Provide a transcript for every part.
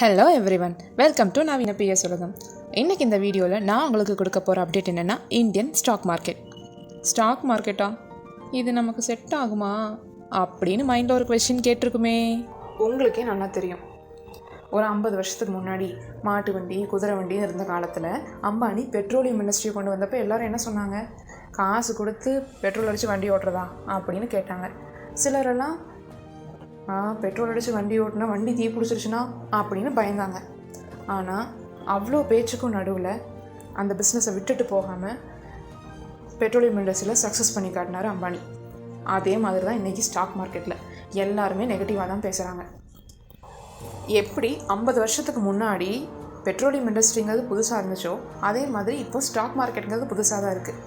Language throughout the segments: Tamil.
Hello everyone welcome to நான் வினப்பிய சொல்லுங்கள் இன்றைக்கி இந்த வீடியோவில் நான் உங்களுக்கு கொடுக்க போகிற அப்டேட் என்னென்னா இந்தியன் ஸ்டாக் மார்க்கெட் ஸ்டாக் மார்க்கெட்டா இது நமக்கு செட் ஆகுமா? அப்படின்னு மைண்டில் ஒரு கொஷின் கேட்டிருக்குமே. உங்களுக்கே நல்லா தெரியும். ஒரு ஐம்பது வருஷத்துக்கு முன்னாடி மாட்டு வண்டி குதிரை வண்டி இருந்த காலத்தில் அம்பானி பெட்ரோலியம் இண்டஸ்ட்ரி கொண்டு வந்தப்போ எல்லோரும் என்ன சொன்னாங்க? காசு கொடுத்து பெட்ரோல் அடித்து வண்டி ஓட்டுறதா? அப்படின்னு கேட்டாங்க. சிலரெல்லாம் பெட்ரோல் அடித்து வண்டி ஓட்டினா வண்டி தீ பிடிச்சிருச்சுன்னா அப்படின்னு பயந்தாங்க. ஆனால் அவ்வளோ பேச்சுக்கும் நடுவில் அந்த பிஸ்னஸை விட்டுட்டு போகாமல் பெட்ரோலியம் இண்டஸ்ட்ரியில் சக்ஸஸ் பண்ணி காட்டினார் அம்பானி. அதே மாதிரி தான் இன்றைக்கி ஸ்டாக் மார்க்கெட்டில் எல்லாருமே நெகட்டிவாக தான் பேசுகிறாங்க எப்படி ஐம்பது வருஷத்துக்கு முன்னாடி பெட்ரோலியம் இண்டஸ்ட்ரிங்கிறது புதுசாக இருந்துச்சோ அதே மாதிரி இப்போ ஸ்டாக் மார்க்கெட்டுங்கிறது புதுசாக தான் இருக்குது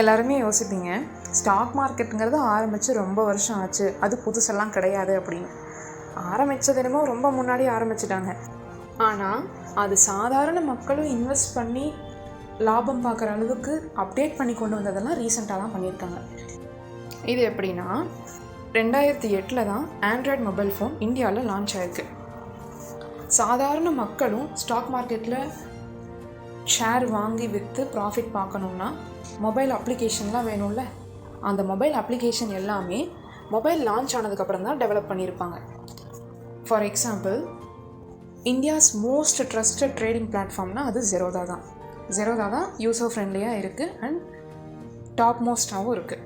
எல்லாருமே யோசிப்பீங்க ஸ்டாக் மார்க்கெட்டுங்கிறது ஆரம்பித்து ரொம்ப வருஷம் ஆச்சு அது புதுசெல்லாம் கிடையாது அப்படின்னு. ஆரம்பித்தது என்னமோ ரொம்ப முன்னாடி ஆரம்பிச்சிட்டாங்க. ஆனால் அது சாதாரண மக்களும் இன்வெஸ்ட் பண்ணி லாபம் பார்க்குற அளவுக்கு அப்டேட் பண்ணி கொண்டு வந்ததெல்லாம் ரீசெண்டாக தான் பண்ணியிருக்காங்க. இது எப்படின்னா ரெண்டாயிரத்தி எட்டில் தான் ஆண்ட்ராய்ட் மொபைல் ஃபோன் இந்தியாவில் லான்ச் ஆயிருக்கு. சாதாரண மக்களும் ஸ்டாக் மார்க்கெட்டில் ஷேர் வாங்கி விற்று ப்ராஃபிட் பார்க்கணுன்னா மொபைல் அப்ளிகேஷன்லாம் வேணும்ல? அந்த மொபைல் அப்ளிகேஷன் எல்லாமே மொபைல் லான்ச் ஆனதுக்கப்புறம் தான் டெவலப் பண்ணியிருப்பாங்க. For example India's most trusted trading பிளாட்ஃபார்ம்னா அது ஜெரோதா தான். ஜெரோதா தான் யூசர் ஃப்ரெண்ட்லியாக இருக்குது அண்ட் டாப் மோஸ்ட்டாகவும் இருக்குது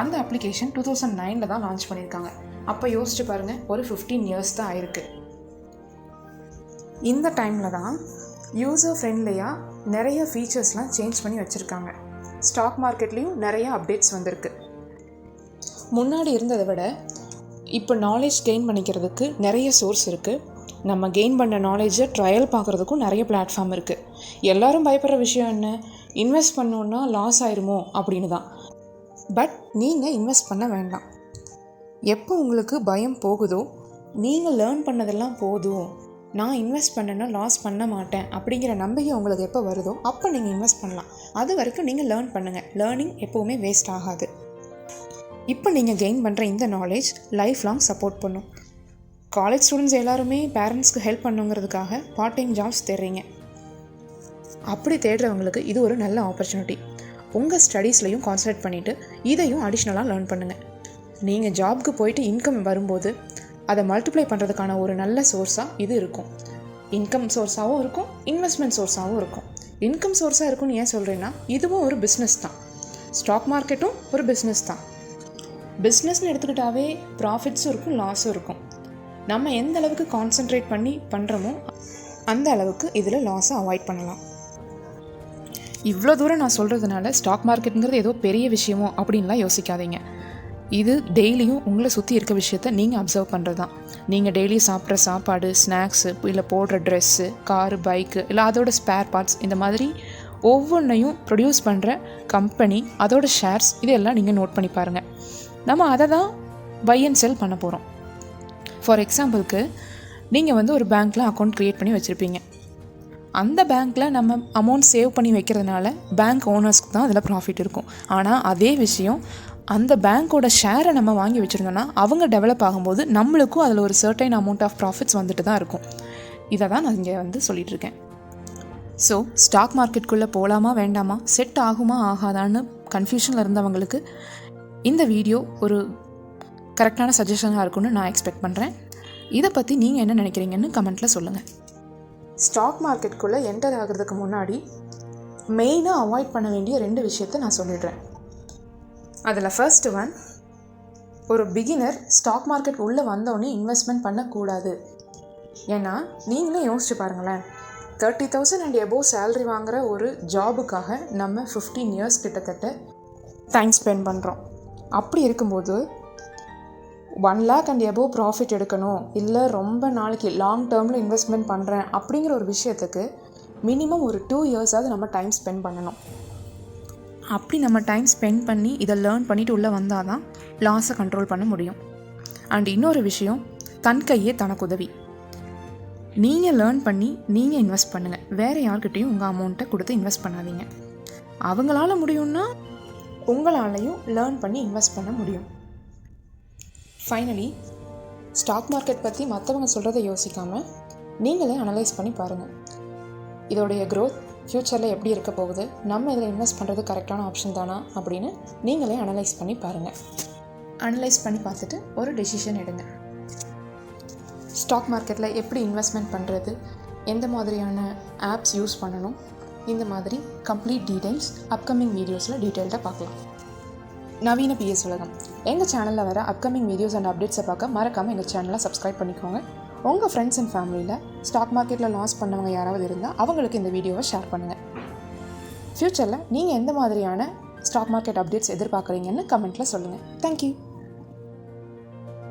அந்த அப்ளிகேஷன் டூ தௌசண்ட் நைனில் தான் லான்ச் பண்ணியிருக்காங்க. அப்போ யோசிச்சு பாருங்கள் ஒரு ஃபிஃப்டீன் இயர்ஸ் தான் ஆயிருக்கு. இந்த டைமில் தான் யூசர் ஃப்ரெண்ட்லியாக நிறைய ஃபீச்சர்ஸ்லாம் சேஞ்ச் பண்ணி வச்சுருக்காங்க. ஸ்டாக் மார்க்கெட்லேயும் நிறைய அப்டேட்ஸ் வந்திருக்கு. முன்னாடி இருந்ததை விட இப்போ நாலேஜ் கெயின் பண்ணிக்கிறதுக்கு நிறைய சோர்ஸ் இருக்குது நம்ம கெயின் பண்ண நாலேஜை ட்ரையல் பார்க்குறதுக்கும் நிறைய பிளாட்ஃபார்ம் இருக்குது எல்லாரும் பயப்படுற விஷயம் என்ன? இன்வெஸ்ட் பண்ணோன்னா லாஸ் ஆயிருமோ? அப்படின்னு தான் பட் நீங்கள் இன்வெஸ்ட் பண்ண வேண்டாம். எப்போ உங்களுக்கு பயம் போகுதோ நீங்கள் லேர்ன் பண்ணதெல்லாம் போதும். நான் இன்வெஸ்ட் பண்ணேன்னா லாஸ் பண்ண மாட்டேன் அப்படிங்கிற நம்பிக்கை உங்களுக்கு எப்போ வருதோ அப்போ நீங்கள் இன்வெஸ்ட் பண்ணலாம். அது வரைக்கும் நீங்கள் லேர்ன் பண்ணுங்கள் லேர்னிங் எப்போவுமே வேஸ்ட் ஆகாது. இப்போ நீங்கள் கெயின் பண்ணுற இந்த நாலேஜ் லைஃப் லாங் சப்போர்ட் பண்ணும். காலேஜ் ஸ்டூடெண்ட்ஸ் எல்லாருமே பேரண்ட்ஸ்க்கு ஹெல்ப் பண்ணுங்கிறதுக்காக பார்ட் டைம் ஜாப்ஸ் தேடுறீங்க. அப்படி தேடுறவங்களுக்கு இது ஒரு நல்ல ஆப்பர்ச்சுனிட்டி உங்கள் ஸ்டடீஸ்லையும் கான்சன்ட்ரேட் பண்ணிவிட்டு இதையும் அடிஷ்னலாக லேர்ன் பண்ணுங்கள் நீங்கள் ஜாப்க்கு போயிட்டு இன்கம் வரும்போது அதை மல்டிப்ளை பண்ணுறதுக்கான ஒரு நல்ல சோர்ஸாக இது இருக்கும். இன்கம் சோர்ஸாகவும் இருக்கும் இன்வெஸ்ட்மெண்ட் சோர்ஸாகவும் இருக்கும். இன்கம் சோர்ஸாக இருக்கும்னு ஏன் சொல்கிறேன்னா இதுவும் ஒரு பிஸ்னஸ் தான். ஸ்டாக் மார்க்கெட்டும் ஒரு பிஸ்னஸ் தான். பிஸ்னஸ்னு எடுத்துக்கிட்டாவே ப்ராஃபிட்ஸும் இருக்கும் லாஸும் இருக்கும். நம்ம எந்த அளவுக்கு கான்சென்ட்ரேட் பண்ணி பண்ணுறோமோ அந்த அளவுக்கு இதில் லாஸை அவாய்ட் பண்ணலாம். இவ்வளோ தூரம் நான் சொல்கிறதுனால ஸ்டாக் மார்க்கெட்டுங்கிறது ஏதோ பெரிய விஷயமோ அப்படின்லாம் யோசிக்காதீங்க. இது டெய்லியும் உங்களை சுற்றி இருக்க விஷயத்த நீங்கள் அப்சர்வ் பண்ணுறது தான் நீங்கள் டெய்லி சாப்பிட்ற சாப்பாடு ஸ்நாக்ஸு இல்லை போடுற ட்ரெஸ்ஸு காரு பைக்கு இல்லை அதோட ஸ்பேர் பார்ட்ஸ் இந்த மாதிரி ஒவ்வொன்றையும் ப்ரொடியூஸ் பண்ணுற கம்பெனி அதோட ஷேர்ஸ் இதெல்லாம் நீங்கள் நோட் பண்ணி பாருங்கள் நம்ம அதை தான் பை அண்ட் செல் பண்ண போகிறோம் ஃபார் எக்ஸாம்பிளுக்கு நீங்கள் வந்து ஒரு பேங்க்கில் அக்கௌண்ட் க்ரியேட் பண்ணி வச்சுருப்பீங்க. அந்த பேங்க்கில் நம்ம அமௌண்ட் சேவ் பண்ணி வைக்கிறதுனால பேங்க் ஓனர்ஸ்க்கு தான் அதில் ப்ராஃபிட் இருக்கும். ஆனால் அதே விஷயம் அந்த பேங்க்கோட ஷேரை நம்ம வாங்கி வச்சுருந்தோன்னா அவங்க டெவலப் ஆகும்போது நம்மளுக்கும் அதில் ஒரு சர்டைன் அமௌண்ட் ஆஃப் ப்ராஃபிட்ஸ் வந்துட்டு தான் இருக்கும். இதை தான் நான் இங்கே வந்து சொல்லிகிட்ருக்கேன் இருக்கேன். ஸோ ஸ்டாக் மார்க்கெட்டுக்குள்ளே போகலாமா வேண்டாமா? செட் ஆகுமா ஆகாதான்னு கன்ஃபியூஷனில் இருந்தவங்களுக்கு இந்த வீடியோ ஒரு கரெக்டான சஜஷனாக இருக்கும்னு நான் எக்ஸ்பெக்ட் பண்ணுறேன் இதை பற்றி நீங்கள் என்ன நினைக்கிறீங்கன்னு கமெண்ட்டில் சொல்லுங்கள் ஸ்டாக் மார்க்கெட்டுக்குள்ளே என்டர் ஆகிறதுக்கு முன்னாடி மெயினாக அவாய்ட் பண்ண வேண்டிய ரெண்டு விஷயத்தை நான் சொல்லிடுறேன். அதில் ஃபர்ஸ்ட் ஒன் ஒரு பிகினர் ஸ்டாக் மார்க்கெட் உள்ளே வந்தோடனே இன்வெஸ்ட்மெண்ட் பண்ணக்கூடாது. ஏன்னா நீங்களே யோசிச்சு பாருங்களேன் thirty thousand and above salary வாங்குகிற ஒரு ஜாபுக்காக நம்ம ஃபிஃப்டீன் இயர்ஸ் கிட்டத்தட்ட டைம் ஸ்பெண்ட் பண்ணுறோம் அப்படி இருக்கும்போது one lakh and above profit எடுக்கணும். இல்லை ரொம்ப நாளைக்கு லாங் டேர்மில் இன்வெஸ்ட்மெண்ட் பண்ணுறேன் அப்படிங்கிற ஒரு விஷயத்துக்கு மினிமம் ஒரு டூ இயர்ஸாவது நம்ம டைம் ஸ்பெண்ட் பண்ணணும். அப்படி நம்ம டைம் ஸ்பெண்ட் பண்ணி இதை லேர்ன் பண்ணிட்டு உள்ளே வந்தால் தான் லாஸை கண்ட்ரோல் பண்ண முடியும். அண்ட் இன்னொரு விஷயம் தன் கையே தனக்கு உதவி. நீங்கள் லேர்ன் பண்ணி நீங்கள் இன்வெஸ்ட் பண்ணுங்கள் வேறு யார்கிட்டையும் உங்கள் அமௌண்ட்டை கொடுத்து இன்வெஸ்ட் பண்ணாதீங்க. அவங்களால முடியும்னா உங்களாலையும் லேர்ன் பண்ணி இன்வெஸ்ட் பண்ண முடியும். ஃபைனலி ஸ்டாக் மார்க்கெட் பற்றி மற்றவங்க சொல்கிறத யோசிக்காமல் நீங்களே அனலைஸ் பண்ணி பாருங்கள் இதோடைய க்ரோத் ஃப்யூச்சரில் எப்படி இருக்க போகுது? நம்ம இதில் இன்வெஸ்ட் பண்ணுறது கரெக்டான ஆப்ஷன் தானா? அப்படின்னு நீங்களே அனலைஸ் பண்ணி பாருங்கள் அனலைஸ் பண்ணி பார்த்துட்டு ஒரு டெசிஷன் எடுங்க. ஸ்டாக் மார்க்கெட்டில் எப்படி இன்வெஸ்ட்மெண்ட் பண்ணுறது எந்த மாதிரியான ஆப்ஸ் யூஸ் பண்ணணும்? இந்த மாதிரி கம்ப்ளீட் டீடைல்ஸ் அப்கமிங் வீடியோஸில் டீட்டெயில்டாக பார்க்கலாம். நவீன பிஎஸ் உலகம். எங்கள் சேனலில் வர அப்கமிங் வீடியோஸ் அண்ட் அப்டேட்ஸை பார்க்க மறக்காமல் எங்கள் சேனலை சப்ஸ்கிரைப் பண்ணிக்கோங்க. உங்கள் ஃப்ரெண்ட்ஸ் அண்ட் ஃபேமிலியில் ஸ்டாக் மார்க்கெட்டில் லாஸ் பண்ணவங்க யாராவது இருந்தால் அவங்களுக்கு இந்த வீடியோவை ஷேர் பண்ணுங்கள் ஃப்யூச்சரில் நீங்கள் எந்த மாதிரியான ஸ்டாக் மார்க்கெட் அப்டேட்ஸ் எதிர்பார்க்குறீங்கன்னு கமெண்ட்டில் சொல்லுங்கள் தேங்க்யூ